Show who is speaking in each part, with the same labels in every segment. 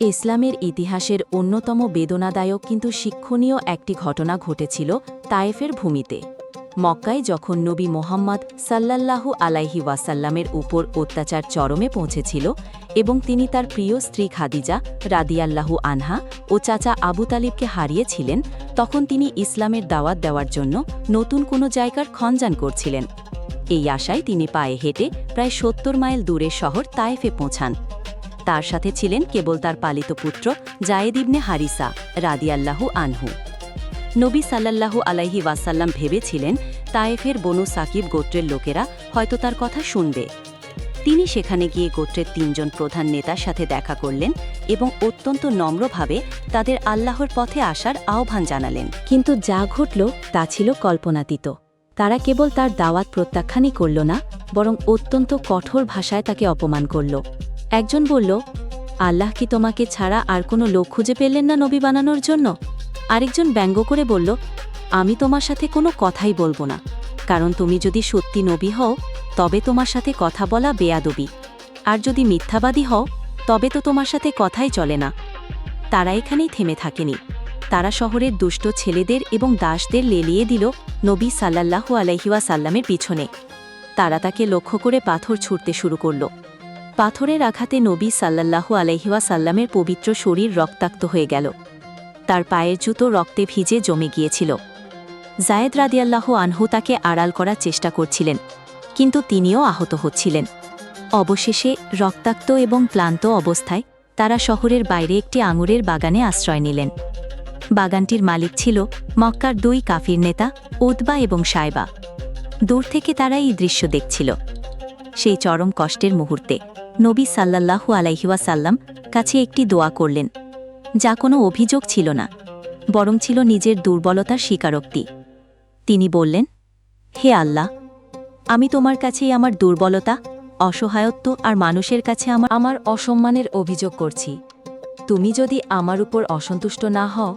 Speaker 1: ইসলামের ইতিহাসের অন্যতম বেদনাদায়ক কিন্তু শিক্ষণীয় একটি ঘটনা ঘটেছিল তায়েফের ভূমিতে। মক্কায় যখন নবী মোহাম্মদ সাল্লাল্লাহু আলাইহি ওয়াসাল্লামের উপর অত্যাচার চরমে পৌঁছেছিল এবং তিনি তার প্রিয় স্ত্রী খাদিজা রাদিয়াল্লাহু আনহা ও চাচা আবু তালিবকে হারিয়েছিলেন, তখন তিনি ইসলামের দাওয়াত দেওয়ার জন্য নতুন কোনো জায়গার খঞ্জান করছিলেন। এই আশায় তিনি পায়ে হেঁটে প্রায় সত্তর মাইল দূরের শহর তায়েফে পৌঁছান। তার সাথে ছিলেন কেবল তার পালিত পুত্র জায়েদ ইবনে হারিসা রাদিয়াল্লাহু আনহু। নবী সাল্লাল্লাহু আলাইহি ওয়াসাল্লাম ভেবেছিলেন তায়েফের বনু সাকিব গোত্রের লোকেরা হয়তো তার কথা শুনবে। তিনি সেখানে গিয়ে গোত্রের তিনজন প্রধান নেতার সাথে দেখা করলেন এবং অত্যন্ত নম্রভাবে তাদের আল্লাহর পথে আসার আহ্বান জানালেন। কিন্তু যা ঘটল তা ছিল কল্পনাতীত। তারা কেবল তার দাওয়াত প্রত্যাখ্যানই করল না, বরং অত্যন্ত কঠোর ভাষায় তাকে অপমান করল। একজন বলল, আল্লাহ কি তোমাকে ছাড়া আর কোনো লোক খুঁজে পেলেন না নবী বানানোর জন্য? আরেকজন ব্যঙ্গ করে বলল, আমি তোমার সাথে কোনো কথাই বলব না, কারণ তুমি যদি সত্যি নবী হও, তবে তোমার সাথে কথা বলা বেয়াদবি। আর যদি মিথ্যাবাদী হও, তবে তো তোমার সাথে কথাই চলে না। তারা এখানেই থেমে থাকেনি। তারা শহরের দুষ্ট ছেলেদের এবং দাসদের লেলিয়ে দিল নবী সাল্লাল্লাহু আলাইহিওয়া সাল্লামের পিছনে। তারা তাকে লক্ষ্য করে পাথর ছুঁড়তে শুরু করল। পাথরের আঘাতে নবী সাল্লাল্লাহু আলাইহিওয়া সাল্লামের পবিত্র শরীর রক্তাক্ত হয়ে গেল। তার পায়ের জুতো রক্তে ভিজে জমে গিয়েছিল। জায়েদ রাদিয়াল্লাহ আনহু তাকে আড়াল করার চেষ্টা করছিলেন, কিন্তু তিনিও আহত হচ্ছিলেন। অবশেষে রক্তাক্ত এবং ক্লান্ত অবস্থায় তারা শহরের বাইরে একটি আঙুরের বাগানে আশ্রয় নিলেন। বাগানটির মালিক ছিল মক্কার দুই কাফির নেতা উদবা এবং সাইবা দূর থেকে তারা এই দৃশ্য দেখছিল। সেই চরম কষ্টের মুহূর্তে নবী সাল্লাল্লাহু আলাইহিওয়াসাল্লাম কাছে একটি দোয়া করলেন, যা কোনো অভিযোগ ছিল না, বরং ছিল নিজের দুর্বলতার স্বীকারোক্তি। তিনি বললেন, হে আল্লাহ, আমি তোমার কাছেই আমার দুর্বলতা, অসহায়ত্ব আর মানুষের কাছে আমার আমার অসম্মানের অভিযোগ করছি। তুমি যদি আমার উপর অসন্তুষ্ট না হও,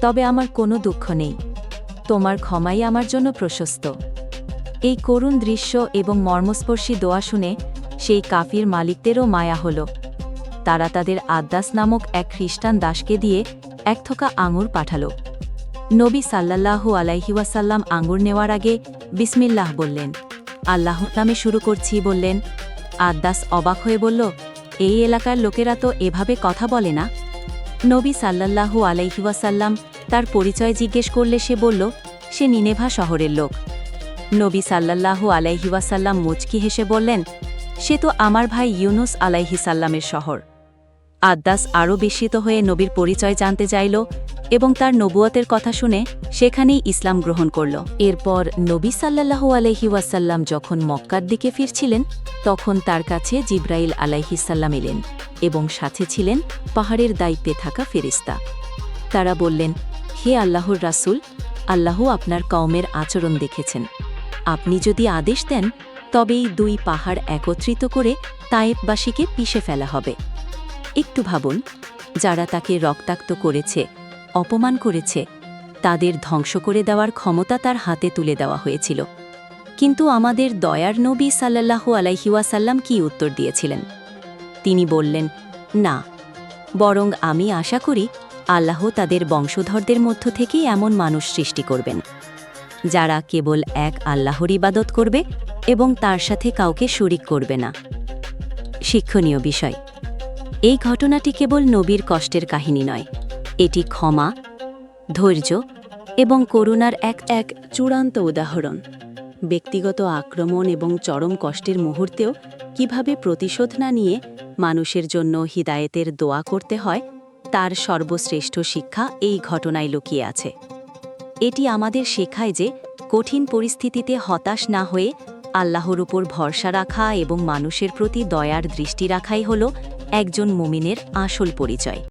Speaker 1: তবে আমার কোনো দুঃখ নেই। তোমার ক্ষমাই আমার জন্য প্রশস্ত। এই করুণ দৃশ্য এবং মর্মস্পর্শী দোয়া শুনে সেই কাফির মালিকদেরও মায়া হল। তারা তাদের আদ্দাস নামক এক খ্রিস্টান দাসকে দিয়ে এক থোকা আঙুর পাঠাল। নবী সাল্লাল্লাহু আলাইহিওয়াসাল্লাম আঙুর নেওয়ার আগে বিসমিল্লাহ বললেন। আল্লাহ নামে শুরু করছি বললেন, আদ্দাস অবাক হয়ে বলল, এই এলাকার লোকেরা তো এভাবে কথা বলে না? নবী সাল্লাল্লাহু আলাইহিওয়াসাল্লাম তার পরিচয় জিজ্ঞেস করলে সে বলল, সে নিনেভা শহরের লোক। নবী সাল্লাল্লাহু আলাইহিওয়াসাল্লাম মুচকি হেসে বললেন, সে তো আমার ভাই ইউনুস আলাইহিসাল্লামের শহর। আদ্দাস আরও বিস্মিত হয়ে নবীর পরিচয় জানতে চাইল এবং তার নবুয়তের কথা শুনে সেখানেই ইসলাম গ্রহণ করল। এরপর নবী সাল্লাল্লাহু আলহি ওয়াসাল্লাম যখন মক্কার দিকে ফিরছিলেন, তখন তার কাছে জিব্রাইল আলাইহিসাল্লাম এলেন এবং সাথে ছিলেন পাহাড়ের দায়িত্বে থাকা ফেরিস্তা তারা বললেন, হে আল্লাহর রাসূল, আল্লাহ আপনার কওমের আচরণ দেখেছেন। আপনি যদি আদেশ দেন, তবেই দুই পাহাড় একত্রিত করে তায়েববাসীকে পিষে ফেলা হবে। একটু ভাবুন, যারা তাকে রক্তাক্ত করেছে, অপমান করেছে, তাদের ধ্বংস করে দেওয়ার ক্ষমতা তার হাতে তুলে দেওয়া হয়েছিল। কিন্তু আমাদের দয়ার নবী সাল্লাল্লাহু আলাইহিওয়াসাল্লাম কি উত্তর দিয়েছিলেন? তিনি বললেন, না, বরং আমি আশা করি আল্লাহ তাদের বংশধরদের মধ্য থেকেই এমন মানুষ সৃষ্টি করবেন। যারা কেবল এক আল্লাহর ইবাদত করবে এবং তার সাথে কাউকে শরিক করবে না। শিক্ষণীয় বিষয়, এই ঘটনাটি কেবল নবীর কষ্টের কাহিনী নয়, এটি ক্ষমা, ধৈর্য এবং করুণার এক এক চূড়ান্ত উদাহরণ। ব্যক্তিগত আক্রমণ এবং চরম কষ্টের মুহূর্তেও কীভাবে প্রতিশোধ না নিয়ে মানুষের জন্য হিদায়েতের দোয়া করতে হয়, তার সর্বশ্রেষ্ঠ শিক্ষা এই ঘটনায় লুকিয়ে আছে। এটি আমাদের শেখায় যে কঠিন পরিস্থিতিতে হতাশ না হয়ে আল্লাহর উপর ভরসা রাখা এবং মানুষের প্রতি দয়ার দৃষ্টি রাখাই হল একজন মুমিনের আসল পরিচয়।